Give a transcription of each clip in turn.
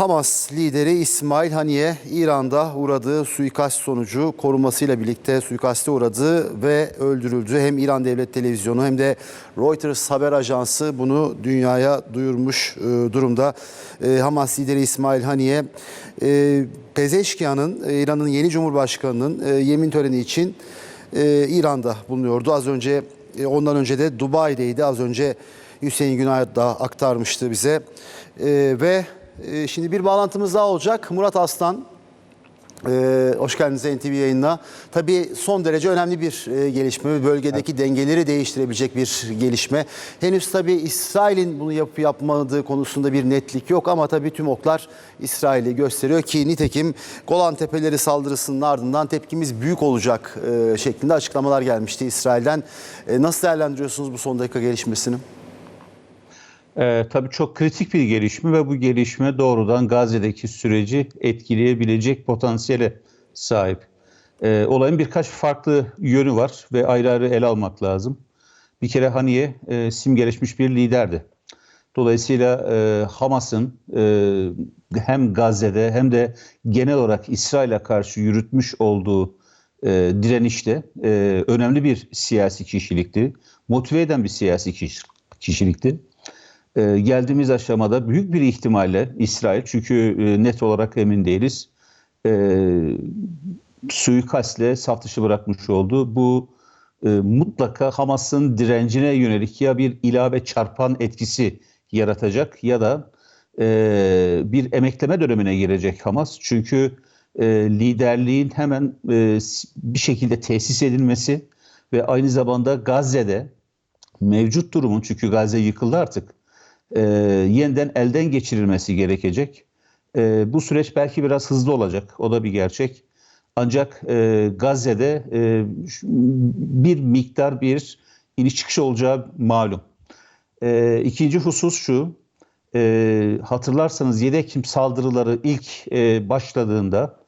Hamas lideri İsmail Haniye İran'da uğradığı suikast sonucu korumasıyla birlikte suikaste uğradı ve öldürüldü. Hem İran Devlet Televizyonu hem de Reuters haber ajansı bunu dünyaya duyurmuş e, durumda. E, Hamas lideri İsmail Haniye e, Pezeşkian'ın e, İran'ın yeni Cumhurbaşkanı'nın yemin töreni için İran'da bulunuyordu. Az önce ondan önce de Dubai'deydi. Az önce Hüseyin Günay da aktarmıştı bize. Ve e, şimdi bir bağlantımız daha olacak. Murat Aslan, e, hoş geldiniz NTV yayınına. Tabii son derece önemli bir e, gelişme bölgedeki dengeleri değiştirebilecek bir gelişme. Henüz tabii İsrail'in bunu yapıp yapmadığı konusunda bir netlik yok ama tabii tüm oklar İsrail'i gösteriyor ki nitekim Golan Tepeleri saldırısının ardından tepkimiz büyük olacak e, şeklinde açıklamalar gelmişti İsrail'den. E, nasıl değerlendiriyorsunuz bu son dakika gelişmesini? Ee, tabii çok kritik bir gelişme ve bu gelişme doğrudan Gazze'deki süreci etkileyebilecek potansiyele sahip. Ee, olayın birkaç farklı yönü var ve ayrı ayrı ele almak lazım. Bir kere Haniye e, simgeleşmiş bir liderdi. Dolayısıyla e, Hamas'ın e, hem Gazze'de hem de genel olarak İsrail'e karşı yürütmüş olduğu e, direnişte e, önemli bir siyasi kişilikti. Motive eden bir siyasi kişi- kişilikti e, geldiğimiz aşamada büyük bir ihtimalle İsrail çünkü e, net olarak emin değiliz e, suikastle saf dışı bırakmış oldu. Bu e, mutlaka Hamas'ın direncine yönelik ya bir ilave çarpan etkisi yaratacak ya da e, bir emekleme dönemine girecek Hamas. Çünkü e, liderliğin hemen e, bir şekilde tesis edilmesi ve aynı zamanda Gazze'de mevcut durumun çünkü Gazze yıkıldı artık e, yeniden elden geçirilmesi gerekecek. E, bu süreç belki biraz hızlı olacak. O da bir gerçek. Ancak e, Gazze'de e, bir miktar bir iniş çıkış olacağı malum. E, ikinci husus şu. e, hatırlarsanız 7 Ekim saldırıları ilk e, başladığında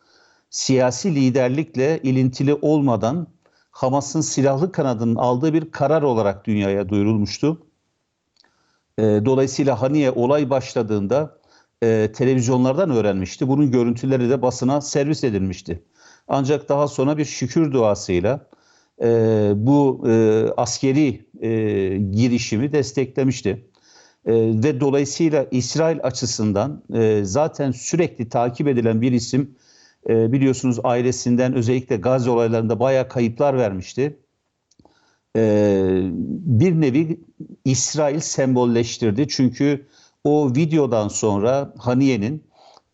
siyasi liderlikle ilintili olmadan Hamas'ın silahlı kanadının aldığı bir karar olarak dünyaya duyurulmuştu. E, dolayısıyla Haniye olay başladığında e, televizyonlardan öğrenmişti. Bunun görüntüleri de basına servis edilmişti. Ancak daha sonra bir şükür duasıyla e, bu e, askeri e, girişimi desteklemişti. E, ve dolayısıyla İsrail açısından e, zaten sürekli takip edilen bir isim e, biliyorsunuz ailesinden özellikle Gazze olaylarında bayağı kayıplar vermişti e, bir nevi İsrail sembolleştirdi. Çünkü o videodan sonra Haniye'nin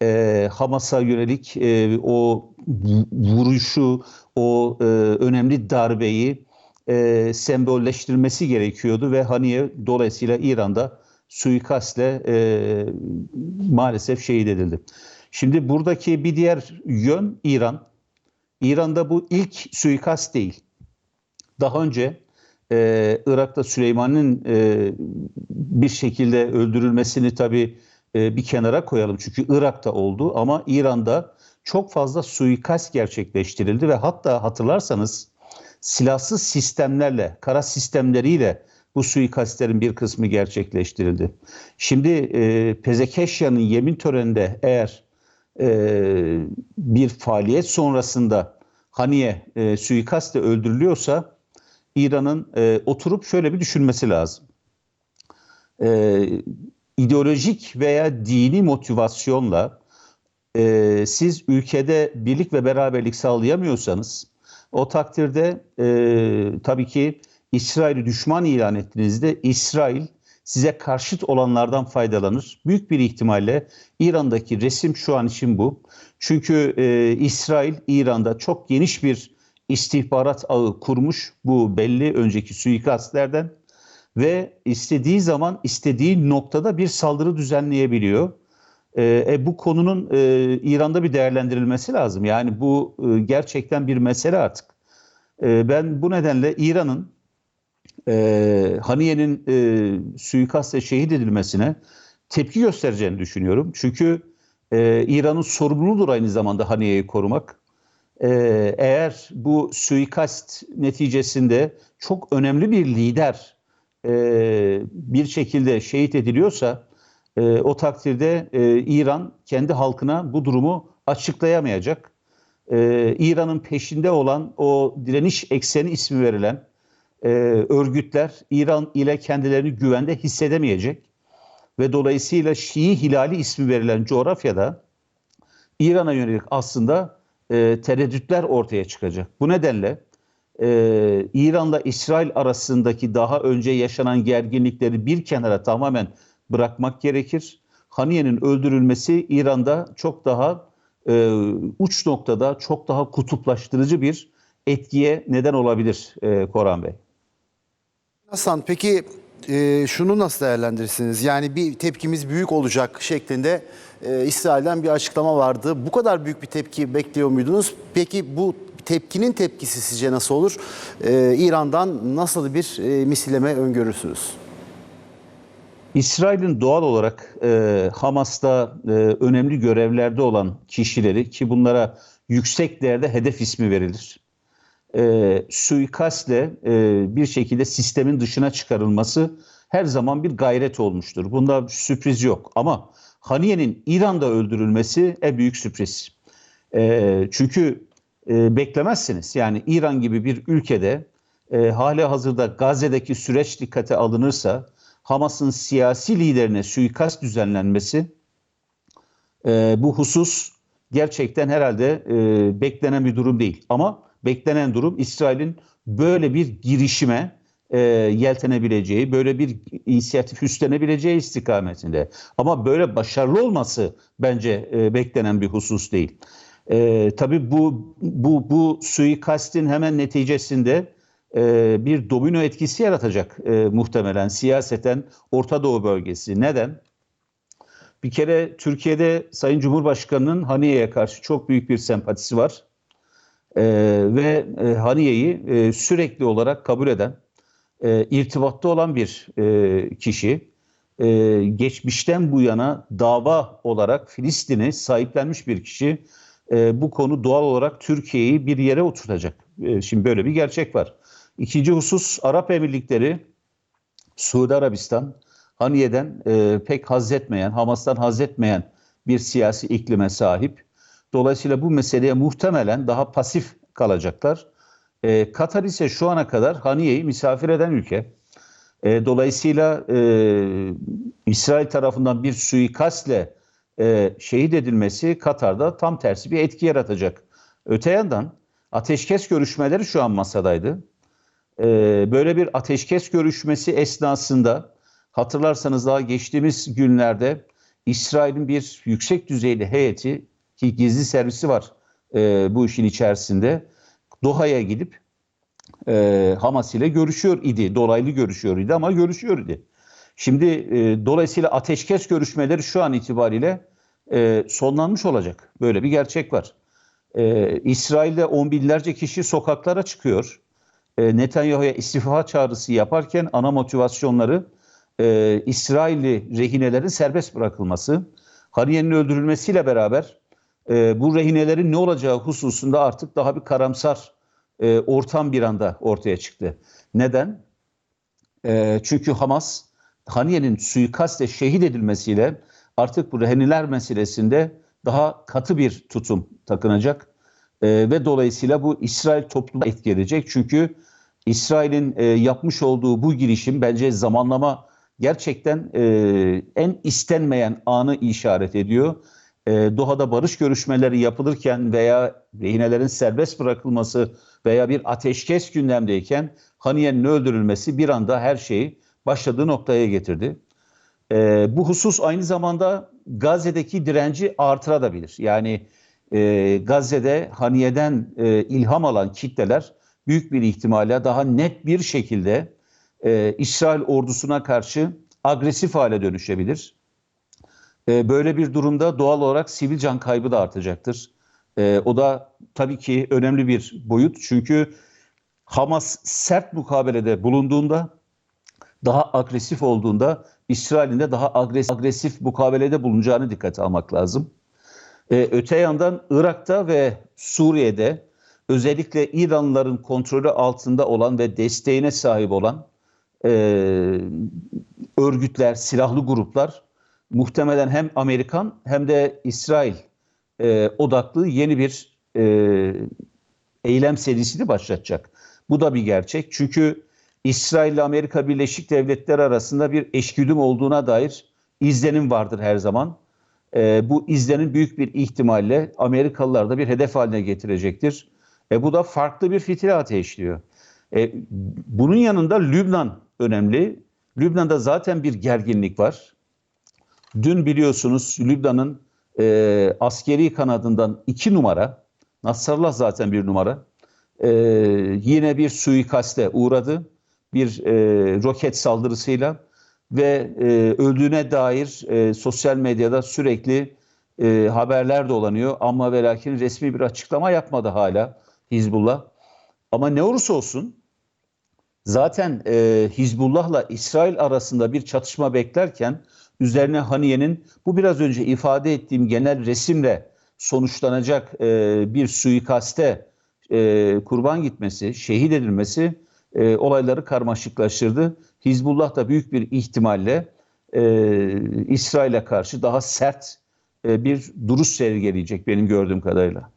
e, Hamas'a yönelik e, o vu- vuruşu, o e, önemli darbeyi e, sembolleştirmesi gerekiyordu ve Haniye dolayısıyla İran'da suikastle e, maalesef şehit edildi. Şimdi buradaki bir diğer yön İran. İran'da bu ilk suikast değil. Daha önce e, Irak'ta Süleyman'ın e, bir şekilde öldürülmesini tabii e, bir kenara koyalım. Çünkü Irak'ta oldu ama İran'da çok fazla suikast gerçekleştirildi ve hatta hatırlarsanız silahsız sistemlerle, kara sistemleriyle bu suikastlerin bir kısmı gerçekleştirildi. Şimdi e, Pezekeşyan'ın yemin töreninde eğer e, bir faaliyet sonrasında Haniye e, suikastle öldürülüyorsa İran'ın e, oturup şöyle bir düşünmesi lazım. E, ideolojik veya dini motivasyonla e, siz ülkede birlik ve beraberlik sağlayamıyorsanız o takdirde e, tabii ki İsrail'i düşman ilan ettiğinizde İsrail size karşıt olanlardan faydalanır. Büyük bir ihtimalle İran'daki resim şu an için bu. Çünkü e, İsrail İran'da çok geniş bir istihbarat ağı kurmuş. Bu belli önceki suikastlerden ve istediği zaman istediği noktada bir saldırı düzenleyebiliyor. E, e, bu konunun e, İran'da bir değerlendirilmesi lazım. Yani bu e, gerçekten bir mesele artık. E, ben bu nedenle İran'ın e, Haniye'nin e, suikastle şehit edilmesine tepki göstereceğini düşünüyorum. Çünkü e, İran'ın sorumluluğudur aynı zamanda Haniye'yi korumak. E, eğer bu suikast neticesinde çok önemli bir lider e, bir şekilde şehit ediliyorsa E, o takdirde e, İran kendi halkına bu durumu açıklayamayacak. E, İran'ın peşinde olan o direniş ekseni ismi verilen e, örgütler İran ile kendilerini güvende hissedemeyecek ve dolayısıyla Şii Hilali ismi verilen coğrafyada İran'a yönelik aslında e, tereddütler ortaya çıkacak. Bu nedenle e, İran'la İsrail arasındaki daha önce yaşanan gerginlikleri bir kenara tamamen bırakmak gerekir. Haniye'nin öldürülmesi İran'da çok daha e, uç noktada çok daha kutuplaştırıcı bir etkiye neden olabilir e, Koran Bey. Hasan peki e, şunu nasıl değerlendirirsiniz? Yani bir tepkimiz büyük olacak şeklinde e, İsrail'den bir açıklama vardı. Bu kadar büyük bir tepki bekliyor muydunuz? Peki bu tepkinin tepkisi sizce nasıl olur? E, İran'dan nasıl bir e, misilleme öngörürsünüz? İsrail'in doğal olarak e, Hamas'ta e, önemli görevlerde olan kişileri ki bunlara yüksek değerde hedef ismi verilir. E, suikastle e, bir şekilde sistemin dışına çıkarılması her zaman bir gayret olmuştur. Bunda sürpriz yok ama Haniye'nin İran'da öldürülmesi en büyük sürpriz. E, çünkü e, beklemezsiniz. Yani İran gibi bir ülkede e, hali hazırda Gazze'deki süreç dikkate alınırsa Hamas'ın siyasi liderine suikast düzenlenmesi e, bu husus gerçekten herhalde e, beklenen bir durum değil. Ama beklenen durum İsrail'in böyle bir girişime e, yeltenebileceği, böyle bir inisiyatif üstlenebileceği istikametinde. Ama böyle başarılı olması bence e, beklenen bir husus değil. E, tabii bu bu bu suikastin hemen neticesinde e, bir domino etkisi yaratacak e, muhtemelen siyaseten Orta Doğu bölgesi. Neden? Bir kere Türkiye'de Sayın Cumhurbaşkanı'nın Haniye'ye karşı çok büyük bir sempatisi var. E, ve e, Haniye'yi e, sürekli olarak kabul eden, e, irtibatta olan bir e, kişi. E, geçmişten bu yana dava olarak Filistin'i sahiplenmiş bir kişi. E, bu konu doğal olarak Türkiye'yi bir yere oturtacak. E, şimdi böyle bir gerçek var. İkinci husus Arap Emirlikleri, Suudi Arabistan, Haniye'den e, pek haz etmeyen, Hamas'tan haz etmeyen bir siyasi iklime sahip. Dolayısıyla bu meseleye muhtemelen daha pasif kalacaklar. E, Katar ise şu ana kadar Haniye'yi misafir eden ülke. E, dolayısıyla e, İsrail tarafından bir suikastle e, şehit edilmesi Katar'da tam tersi bir etki yaratacak. Öte yandan ateşkes görüşmeleri şu an masadaydı. E, böyle bir ateşkes görüşmesi esnasında hatırlarsanız daha geçtiğimiz günlerde İsrail'in bir yüksek düzeyli heyeti ki gizli servisi var e, bu işin içerisinde Doha'ya gidip e, Hamas ile görüşüyor idi. Dolaylı görüşüyor idi ama görüşüyor idi. Şimdi e, dolayısıyla ateşkes görüşmeleri şu an itibariyle e, sonlanmış olacak. Böyle bir gerçek var. E, İsrail'de on binlerce kişi sokaklara çıkıyor. E, Netanyahu'ya istifa çağrısı yaparken ana motivasyonları e, İsrailli rehinelerin serbest bırakılması. Haniye'nin öldürülmesiyle beraber e, bu rehinelerin ne olacağı hususunda artık daha bir karamsar e, ortam bir anda ortaya çıktı. Neden? E, çünkü Hamas Haniye'nin suikastle şehit edilmesiyle artık bu rehineler meselesinde daha katı bir tutum takınacak. E, ve dolayısıyla bu İsrail topluma etki edecek. Çünkü İsrail'in e, yapmış olduğu bu girişim bence zamanlama gerçekten e, en istenmeyen anı işaret ediyor. E, Doha'da barış görüşmeleri yapılırken veya rehinelerin serbest bırakılması veya bir ateşkes gündemdeyken Haniye'nin öldürülmesi bir anda her şeyi başladığı noktaya getirdi. E, bu husus aynı zamanda Gazze'deki direnci artırabilir. Yani e, Gazze'de Haniye'den e, ilham alan kitleler büyük bir ihtimalle daha net bir şekilde e, İsrail ordusuna karşı agresif hale dönüşebilir. E, böyle bir durumda doğal olarak sivil can kaybı da artacaktır. E, o da tabii ki önemli bir boyut. Çünkü Hamas sert mukabelede bulunduğunda, daha agresif olduğunda İsrail'in de daha agresif, agresif mukabelede bulunacağını dikkate almak lazım. E, öte yandan Irak'ta ve Suriye'de özellikle İranlıların kontrolü altında olan ve desteğine sahip olan e, örgütler, silahlı gruplar muhtemelen hem Amerikan hem de İsrail e, odaklı yeni bir e, eylem serisini başlatacak. Bu da bir gerçek. Çünkü İsrail ile Amerika Birleşik Devletleri arasında bir eşgüdüm olduğuna dair izlenim vardır her zaman. E, bu izlenim büyük bir ihtimalle Amerikalılar da bir hedef haline getirecektir. E, bu da farklı bir fitil ateşliyor. E, bunun yanında Lübnan önemli. Lübnan'da zaten bir gerginlik var. Dün biliyorsunuz Lübnan'ın e, askeri kanadından iki numara, Nasrallah zaten bir numara, e, yine bir suikaste uğradı. Bir e, roket saldırısıyla ve e, öldüğüne dair e, sosyal medyada sürekli e, haberler dolanıyor. Ama ve lakin resmi bir açıklama yapmadı hala Hizbullah. Ama ne olursa olsun zaten e, Hizbullah'la İsrail arasında bir çatışma beklerken üzerine Haniye'nin bu biraz önce ifade ettiğim genel resimle sonuçlanacak e, bir suikaste e, kurban gitmesi, şehit edilmesi e, olayları karmaşıklaştırdı. Hizbullah da büyük bir ihtimalle e, İsrail'e karşı daha sert e, bir duruş sergileyecek benim gördüğüm kadarıyla.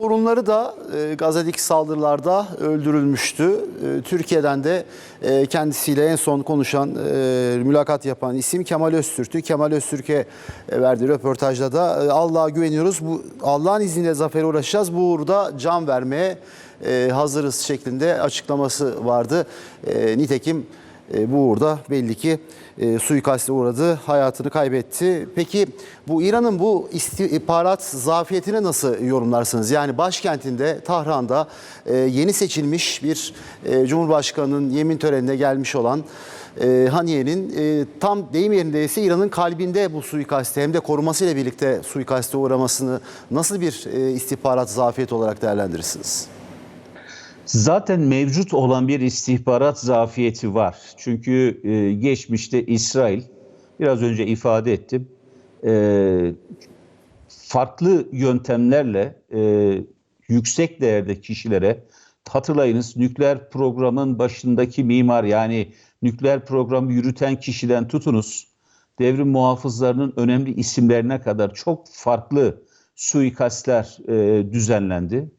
Torunları da e, Gazze'deki saldırılarda öldürülmüştü. E, Türkiye'den de e, kendisiyle en son konuşan, e, mülakat yapan isim Kemal Öztürk'tü. Kemal Öztürk'e e, verdiği röportajda da e, Allah'a güveniyoruz. Bu Allah'ın izniyle zafere ulaşacağız. Bu uğurda can vermeye e, hazırız şeklinde açıklaması vardı. E, nitekim e, bu uğurda belli ki e, suikaste uğradı, hayatını kaybetti. Peki bu İran'ın bu istihbarat zafiyetini nasıl yorumlarsınız? Yani başkentinde Tahran'da e, yeni seçilmiş bir e, Cumhurbaşkanı'nın yemin törenine gelmiş olan e, Haniye'nin e, tam deyim yerindeyse İran'ın kalbinde bu suikaste hem de korumasıyla birlikte suikaste uğramasını nasıl bir e, istihbarat zafiyeti olarak değerlendirirsiniz? Zaten mevcut olan bir istihbarat zafiyeti var. Çünkü e, geçmişte İsrail, biraz önce ifade ettim, e, farklı yöntemlerle e, yüksek değerde kişilere, hatırlayınız nükleer programın başındaki mimar yani nükleer programı yürüten kişiden tutunuz, devrim muhafızlarının önemli isimlerine kadar çok farklı suikastler e, düzenlendi.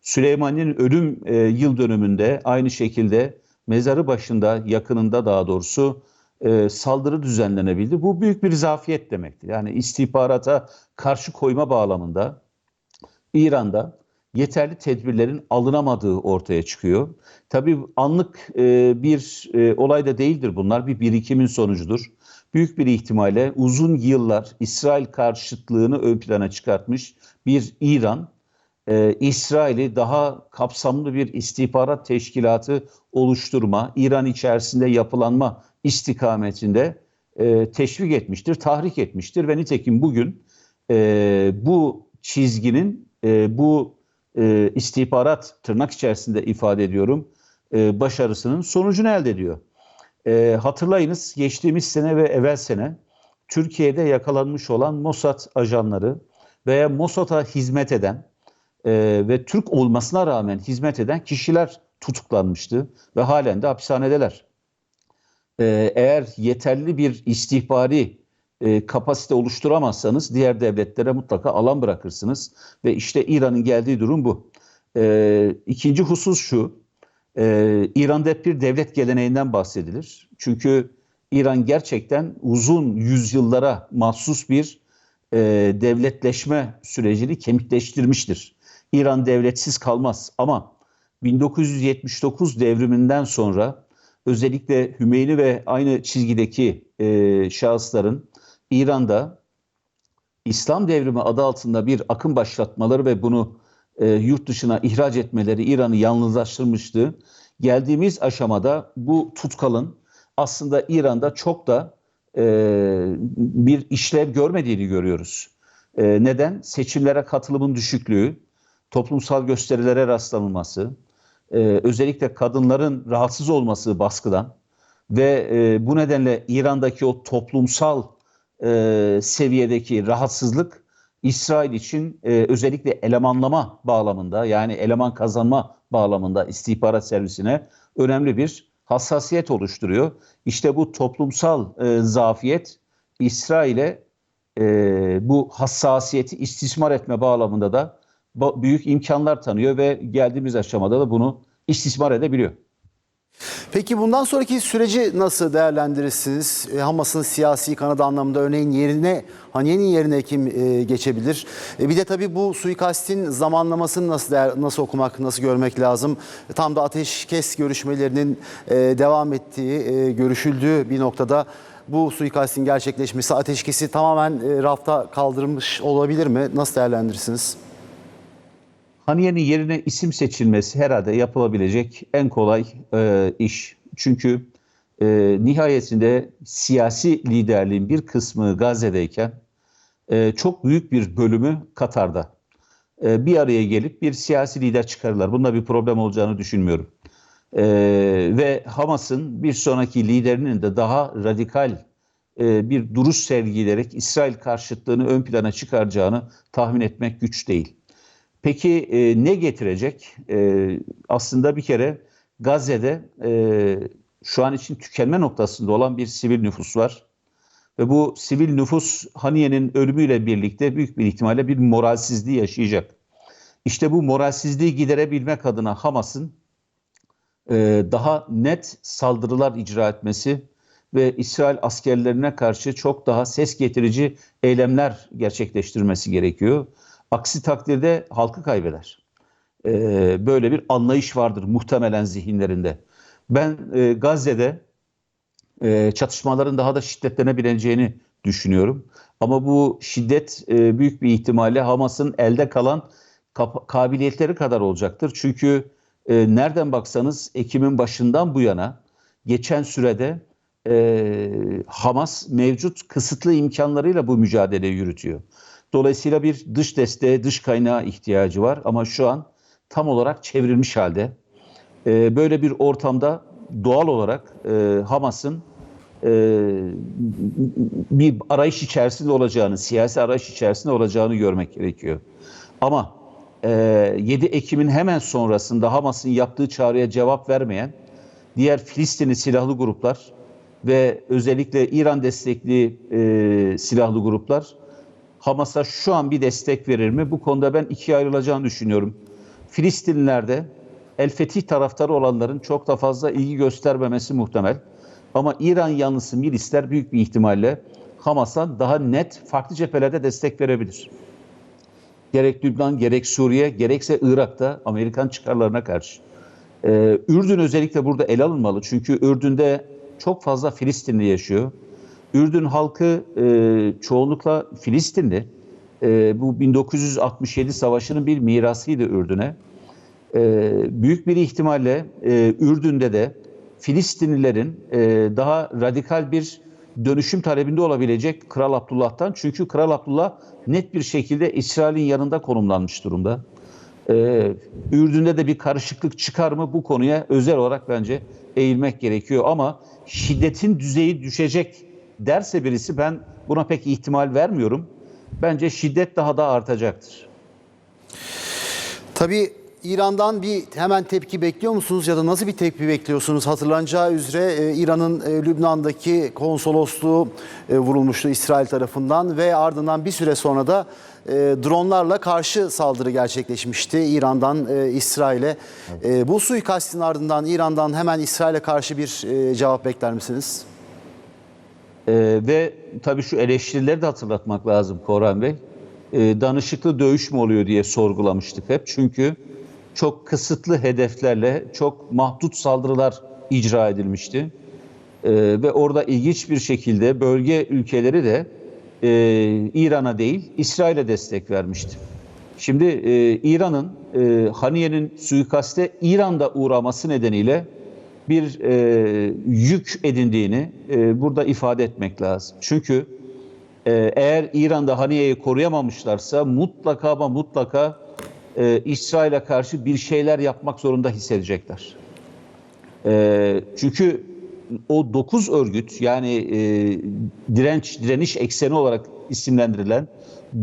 Süleyman'ın ölüm e, yıl dönümünde aynı şekilde mezarı başında yakınında daha doğrusu e, saldırı düzenlenebildi. Bu büyük bir zafiyet demektir. Yani istihbarata karşı koyma bağlamında İran'da yeterli tedbirlerin alınamadığı ortaya çıkıyor. Tabii anlık e, bir e, olay da değildir bunlar. Bir birikimin sonucudur. Büyük bir ihtimalle uzun yıllar İsrail karşıtlığını ön plana çıkartmış bir İran e, İsrail'i daha kapsamlı bir istihbarat teşkilatı oluşturma, İran içerisinde yapılanma istikametinde e, teşvik etmiştir, tahrik etmiştir ve nitekim bugün e, bu çizginin, e, bu e, istihbarat tırnak içerisinde ifade ediyorum, e, başarısının sonucunu elde ediyor. E, hatırlayınız geçtiğimiz sene ve evvel sene Türkiye'de yakalanmış olan Mossad ajanları veya Mossad'a hizmet eden e, ve Türk olmasına rağmen hizmet eden kişiler tutuklanmıştı ve halen de hapishanedeler. E, eğer yeterli bir istihbari e, kapasite oluşturamazsanız diğer devletlere mutlaka alan bırakırsınız ve işte İran'ın geldiği durum bu. E, ikinci husus şu, e, İran'da hep bir devlet geleneğinden bahsedilir. Çünkü İran gerçekten uzun yüzyıllara mahsus bir e, devletleşme sürecini kemikleştirmiştir. İran devletsiz kalmaz ama 1979 devriminden sonra özellikle Hümeyni ve aynı çizgideki e, şahısların İran'da İslam devrimi adı altında bir akım başlatmaları ve bunu e, yurt dışına ihraç etmeleri İran'ı yalnızlaştırmıştı. Geldiğimiz aşamada bu tutkalın aslında İran'da çok da e, bir işlev görmediğini görüyoruz. E, neden? Seçimlere katılımın düşüklüğü, toplumsal gösterilere rastlanılması, e, özellikle kadınların rahatsız olması baskıdan ve e, bu nedenle İran'daki o toplumsal e, seviyedeki rahatsızlık İsrail için e, özellikle elemanlama bağlamında yani eleman kazanma bağlamında istihbarat servisine önemli bir hassasiyet oluşturuyor. İşte bu toplumsal e, zafiyet İsrail'e e, bu hassasiyeti istismar etme bağlamında da büyük imkanlar tanıyor ve geldiğimiz aşamada da bunu istismar edebiliyor. Peki bundan sonraki süreci nasıl değerlendirirsiniz? E, Hamas'ın siyasi kanadı anlamında örneğin yerine Haniye'nin yerine kim e, geçebilir? E, bir de tabii bu suikastin zamanlamasını nasıl değer, nasıl okumak, nasıl görmek lazım? Tam da ateşkes görüşmelerinin devam ettiği, görüşüldüğü bir noktada bu suikastin gerçekleşmesi ateşkesi tamamen rafta kaldırmış olabilir mi? Nasıl değerlendirirsiniz? Haniye'nin yerine isim seçilmesi herhalde yapılabilecek en kolay e, iş. Çünkü e, nihayetinde siyasi liderliğin bir kısmı Gazze'deyken e, çok büyük bir bölümü Katar'da. E, bir araya gelip bir siyasi lider çıkarırlar. Bunda bir problem olacağını düşünmüyorum. E, ve Hamas'ın bir sonraki liderinin de daha radikal e, bir duruş sergileyerek İsrail karşıtlığını ön plana çıkaracağını tahmin etmek güç değil. Peki e, ne getirecek? E, aslında bir kere Gazze'de e, şu an için tükenme noktasında olan bir sivil nüfus var. Ve bu sivil nüfus Haniye'nin ölümüyle birlikte büyük bir ihtimalle bir moralsizliği yaşayacak. İşte bu moralsizliği giderebilmek adına Hamas'ın e, daha net saldırılar icra etmesi ve İsrail askerlerine karşı çok daha ses getirici eylemler gerçekleştirmesi gerekiyor. Aksi takdirde halkı kaybeder. Ee, böyle bir anlayış vardır muhtemelen zihinlerinde. Ben e, Gazze'de e, çatışmaların daha da şiddetlenebileceğini düşünüyorum. Ama bu şiddet e, büyük bir ihtimalle Hamas'ın elde kalan kabiliyetleri kadar olacaktır. Çünkü e, nereden baksanız Ekim'in başından bu yana geçen sürede e, Hamas mevcut kısıtlı imkanlarıyla bu mücadeleyi yürütüyor. Dolayısıyla bir dış desteğe, dış kaynağa ihtiyacı var ama şu an tam olarak çevrilmiş halde. E, böyle bir ortamda doğal olarak e, Hamas'ın e, bir arayış içerisinde olacağını, siyasi arayış içerisinde olacağını görmek gerekiyor. Ama e, 7 Ekim'in hemen sonrasında Hamas'ın yaptığı çağrıya cevap vermeyen diğer Filistinli silahlı gruplar ve özellikle İran destekli e, silahlı gruplar Hamas'a şu an bir destek verir mi? Bu konuda ben ikiye ayrılacağını düşünüyorum. Filistinlilerde El Fetih taraftarı olanların çok da fazla ilgi göstermemesi muhtemel. Ama İran yanlısı milisler büyük bir ihtimalle Hamas'a daha net farklı cephelerde destek verebilir. Gerek Lübnan, gerek Suriye, gerekse Irak'ta Amerikan çıkarlarına karşı. Ee, Ürdün özellikle burada ele alınmalı. Çünkü Ürdün'de çok fazla Filistinli yaşıyor. Ürdün halkı e, çoğunlukla Filistinli. E, bu 1967 savaşının bir mirasıydı Ürdün'e. E, büyük bir ihtimalle e, Ürdün'de de Filistinlilerin e, daha radikal bir dönüşüm talebinde olabilecek Kral Abdullah'tan. Çünkü Kral Abdullah net bir şekilde İsrail'in yanında konumlanmış durumda. Ee, Ürdün'de de bir karışıklık çıkar mı bu konuya özel olarak bence eğilmek gerekiyor. Ama şiddetin düzeyi düşecek derse birisi ben buna pek ihtimal vermiyorum. Bence şiddet daha da artacaktır. Tabii İran'dan bir hemen tepki bekliyor musunuz ya da nasıl bir tepki bekliyorsunuz? Hatırlanacağı üzere e, İran'ın e, Lübnan'daki konsolosluğu e, vurulmuştu İsrail tarafından ve ardından bir süre sonra da dronlarla karşı saldırı gerçekleşmişti İran'dan İsrail'e. E, bu suikastin ardından İran'dan hemen İsrail'e karşı bir cevap bekler misiniz? Ee, ve tabii şu eleştirileri de hatırlatmak lazım Korhan Bey. Ee, danışıklı dövüş mü oluyor diye sorgulamıştık hep. Çünkü çok kısıtlı hedeflerle çok mahdut saldırılar icra edilmişti. Ee, ve orada ilginç bir şekilde bölge ülkeleri de e, İran'a değil İsrail'e destek vermişti. Şimdi e, İran'ın e, Haniye'nin suikaste İran'da uğraması nedeniyle bir e, yük edindiğini e, burada ifade etmek lazım. Çünkü e, eğer İran'da Haniye'yi koruyamamışlarsa mutlaka ama mutlaka e, İsrail'e karşı bir şeyler yapmak zorunda hissedecekler. E, çünkü o dokuz örgüt yani e, direnç direniş ekseni olarak isimlendirilen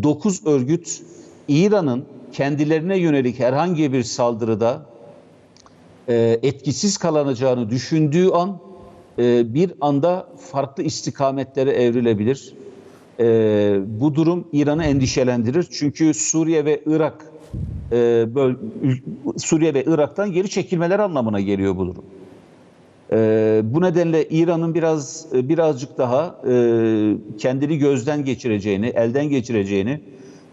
dokuz örgüt İran'ın kendilerine yönelik herhangi bir saldırıda e, etkisiz kalacağını düşündüğü an e, bir anda farklı istikametlere evrilebilir. E, bu durum İran'ı endişelendirir. Çünkü Suriye ve Irak Suriye ve Irak'tan geri çekilmeler anlamına geliyor bu durum. E, bu nedenle İran'ın biraz birazcık daha e, kendini gözden geçireceğini, elden geçireceğini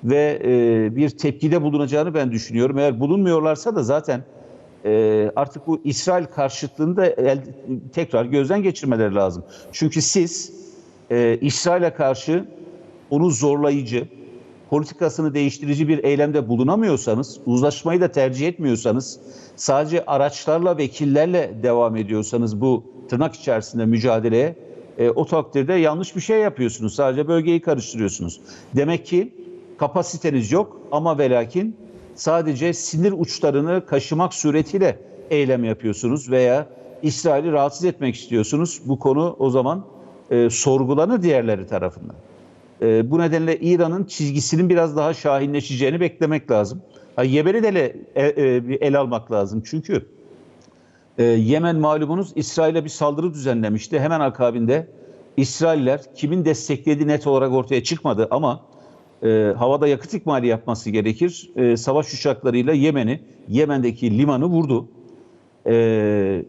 ve e, bir tepkide bulunacağını ben düşünüyorum. Eğer bulunmuyorlarsa da zaten e, artık bu İsrail karşıtlığını da el, tekrar gözden geçirmeleri lazım. Çünkü siz e, İsrail'e karşı onu zorlayıcı, politikasını değiştirici bir eylemde bulunamıyorsanız, uzlaşmayı da tercih etmiyorsanız, sadece araçlarla, vekillerle devam ediyorsanız bu tırnak içerisinde mücadeleye, e, o takdirde yanlış bir şey yapıyorsunuz. Sadece bölgeyi karıştırıyorsunuz. Demek ki kapasiteniz yok ama ve lakin sadece sinir uçlarını kaşımak suretiyle eylem yapıyorsunuz veya İsrail'i rahatsız etmek istiyorsunuz. Bu konu o zaman e, sorgulanır diğerleri tarafından. E, bu nedenle İran'ın çizgisinin biraz daha şahinleşeceğini beklemek lazım. Ha, Yemen'i de ele, e, e, bir el almak lazım. Çünkü e, Yemen malumunuz İsrail'e bir saldırı düzenlemişti. Hemen akabinde İsrailler kimin desteklediği net olarak ortaya çıkmadı ama e, havada yakıt ikmali yapması gerekir. E, savaş uçaklarıyla Yemen'i, Yemen'deki limanı vurdu. E,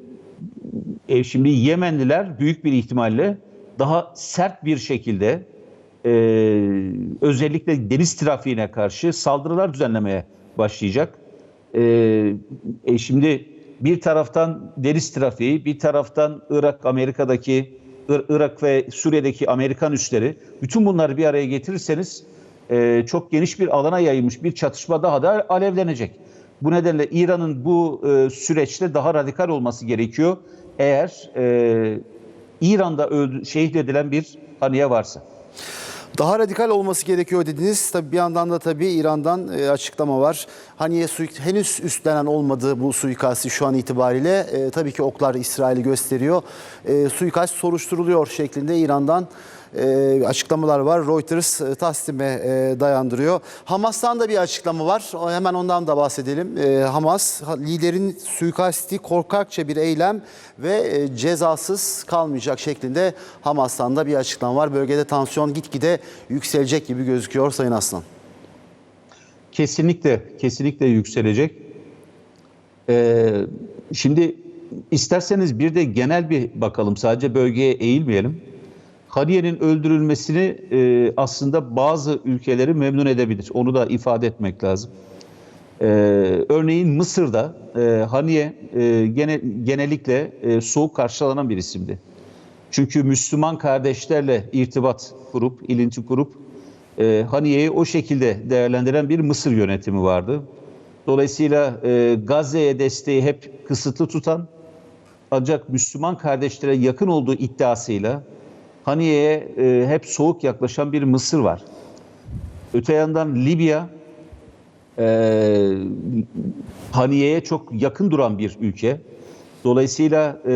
e, şimdi Yemenliler büyük bir ihtimalle daha sert bir şekilde e, özellikle deniz trafiğine karşı saldırılar düzenlemeye başlayacak. E, e, şimdi bir taraftan deniz trafiği, bir taraftan Irak, Amerika'daki Ir- Irak ve Suriye'deki Amerikan üsleri, bütün bunları bir araya getirirseniz e, çok geniş bir alana yayılmış bir çatışma daha da alevlenecek. Bu nedenle İran'ın bu e, süreçte daha radikal olması gerekiyor. Eğer e, İran'da öldü, şehit edilen bir haniye varsa. Daha radikal olması gerekiyor dediniz. Tabii bir yandan da tabii İran'dan e, açıklama var. Suik henüz üstlenen olmadı bu suikasti şu an itibariyle. E, tabii ki oklar İsrail'i gösteriyor. E, suikast soruşturuluyor şeklinde İran'dan e, açıklamalar var. Reuters e, Tasdim'e e, dayandırıyor. Hamas'tan da bir açıklama var. Hemen ondan da bahsedelim. E, Hamas ha- liderin suikasti korkakça bir eylem ve cezasız kalmayacak şeklinde Hamas'tan da bir açıklama var. Bölgede tansiyon gitgide yükselecek gibi gözüküyor Sayın Aslan. Kesinlikle, kesinlikle yükselecek. Ee, şimdi isterseniz bir de genel bir bakalım. Sadece bölgeye eğilmeyelim. Haniye'nin öldürülmesini e, aslında bazı ülkeleri memnun edebilir. Onu da ifade etmek lazım. Ee, örneğin Mısır'da e, Haniye e, gene, genellikle e, soğuk karşılanan bir isimdi. Çünkü Müslüman kardeşlerle irtibat kurup, ilinti kurup e, Haniye'yi o şekilde değerlendiren bir Mısır yönetimi vardı. Dolayısıyla e, Gazze'ye desteği hep kısıtlı tutan ancak Müslüman kardeşlere yakın olduğu iddiasıyla Haniye'ye e, hep soğuk yaklaşan bir Mısır var. Öte yandan Libya e, Haniye'ye çok yakın duran bir ülke. Dolayısıyla e,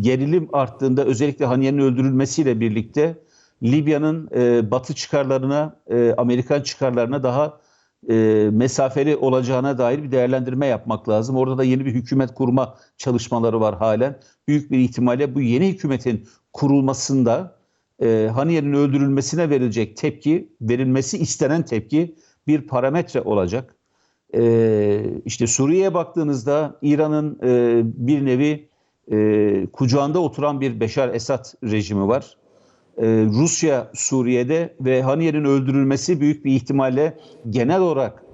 gerilim arttığında özellikle Haniye'nin öldürülmesiyle birlikte Libya'nın e, batı çıkarlarına, e, Amerikan çıkarlarına daha e, mesafeli olacağına dair bir değerlendirme yapmak lazım. Orada da yeni bir hükümet kurma çalışmaları var halen. Büyük bir ihtimalle bu yeni hükümetin kurulmasında e, Haniye'nin öldürülmesine verilecek tepki, verilmesi istenen tepki bir parametre olacak. E, işte Suriye'ye baktığınızda İran'ın e, bir nevi e, kucağında oturan bir Beşar Esad rejimi var. E, Rusya Suriye'de ve Haniye'nin öldürülmesi büyük bir ihtimalle genel olarak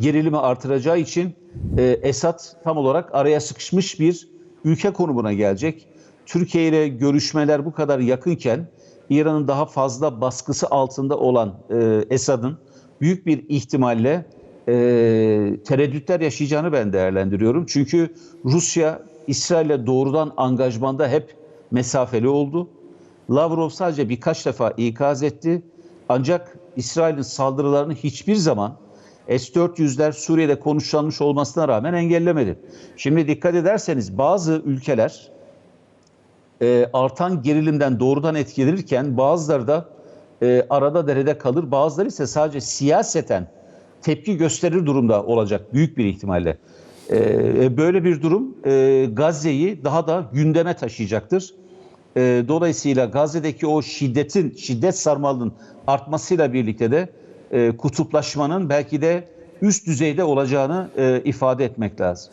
gerilimi artıracağı için e, Esad tam olarak araya sıkışmış bir ülke konumuna gelecek. Türkiye ile görüşmeler bu kadar yakınken İran'ın daha fazla baskısı altında olan e, Esad'ın büyük bir ihtimalle e, tereddütler yaşayacağını ben değerlendiriyorum. Çünkü Rusya İsrail'le doğrudan angajmanda hep mesafeli oldu. Lavrov sadece birkaç defa ikaz etti. Ancak İsrail'in saldırılarını hiçbir zaman S-400'ler Suriye'de konuşlanmış olmasına rağmen engellemedi. Şimdi dikkat ederseniz bazı ülkeler e, artan gerilimden doğrudan etkilenirken bazıları da e, arada derede kalır. Bazıları ise sadece siyaseten tepki gösterir durumda olacak büyük bir ihtimalle. E, böyle bir durum e, Gazze'yi daha da gündeme taşıyacaktır. E, dolayısıyla Gazze'deki o şiddetin, şiddet sarmalının artmasıyla birlikte de e, kutuplaşmanın belki de üst düzeyde olacağını e, ifade etmek lazım.